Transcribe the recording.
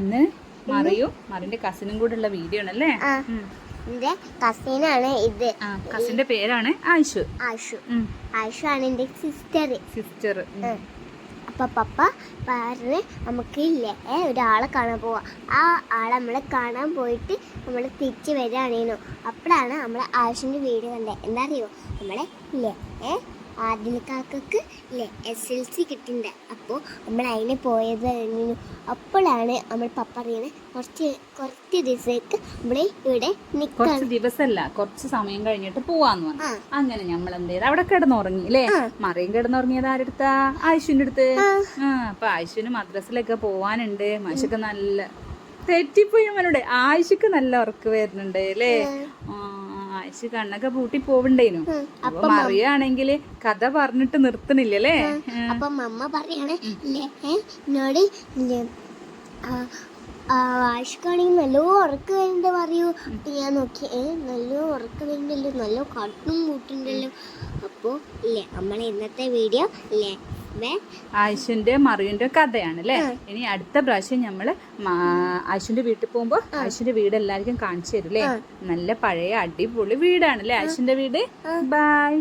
ഇന്ന് മറിയും മറിന്റെ കസിനും കൂടെ ഉള്ള വീഡിയോ ആണല്ലേ എന്റെ കസിനാണ് ഇത്. ആ കസിന്റെ പേരാണ് ആയിഷു. ആയിഷു. ആയിഷു ആണ് എന്റെ സിസ്റ്റർ സിസ്റ്റർ അപ്പൊ പപ്പ പറഞ്ഞ് നമുക്ക് ഇല്ലേ? ഒരാളെ കാണാൻ പോവാ. ആ ആളെ നമ്മളെ കാണാൻ പോയിട്ട് നമ്മൾ തിരിച്ചു വരികയാണേനു. അപ്പോഴാണ് നമ്മളെ ആയിഷിന്റെ വീട് കണ്ടത് എന്താ അറിയോ? നമ്മളെ ഇല്ലേ? ഏ കാക്കക്ക് ഇല്ലേ എസ് എൽ സി കിട്ടിണ്ട് അപ്പോൾ നമ്മൾ അതിന് പോയത് കഴിഞ്ഞു. അപ്പോഴാണ് നമ്മൾ പപ്പ അറിയണേ കുറച്ച് കുറച്ച് ദിവസത്തേക്ക് നമ്മൾ ഇവിടെ നിൽക്കാൻ കുറച്ച് ദിവസമല്ല കുറച്ച് സമയം കഴിഞ്ഞിട്ട് പോവാന്ന് പറഞ്ഞു. അങ്ങനെ നമ്മൾ എന്ത് ചെയ്ത് അവിടെ കിടന്നുറങ്ങി അല്ലേ. മറിയും കിടന്നുറങ്ങിയത് ആരെടുത്താ? ആയിഷുവിന്റെ അടുത്ത്. അപ്പൊ ആയിഷുവിന് മദ്രസിലൊക്കെ പോവാനുണ്ട്. മനുഷ്യക്ക് നല്ല തെറ്റിപ്പോയി അവനോട് ആയിഷക്ക് നല്ല ഉറക്ക് വരുന്നുണ്ട് അല്ലേ ആ, ആയിഷ കണ്ണൊക്കെ പൂട്ടി പോവണ്ടേനു. അപ്പൊ മറിയാണെങ്കിൽ കഥ പറഞ്ഞിട്ട് നിർത്തണില്ലല്ലേ? അപ്പൊ മമ്മ പറയാണ് ഇല്ലേ ഏ എന്നോട് ഇല്ലേ ആ, ആ, ആഷിക്കാണെങ്കിൽ നല്ല ഉറക്കം വരുന്നുണ്ട് പറയൂ. അപ്പൊ ഞാൻ നോക്കി ഏ നല്ല ഉറക്കം വരുന്നുണ്ടല്ലോ നല്ല കട്ടും കൂട്ടുണ്ടല്ലോ അപ്പോ ഇല്ലേ നമ്മളെ ഇന്നത്തെ വീഡിയോ ഇല്ലേ ആയിഷന്റെ മറിയുന്റെ കഥയാണ് അല്ലേ ഇനി അടുത്ത പ്രാവശ്യം നമ്മൾ ആയിഷന്റെ വീട്ടിൽ പോകുമ്പോ ആയിഷന്റെ വീട് എല്ലാവർക്കും കാണിച്ചു തരും അല്ലേ നല്ല പഴയ അടിപൊളി വീടാണ് അല്ലേ ആയിഷന്റെ വീട്? ബൈ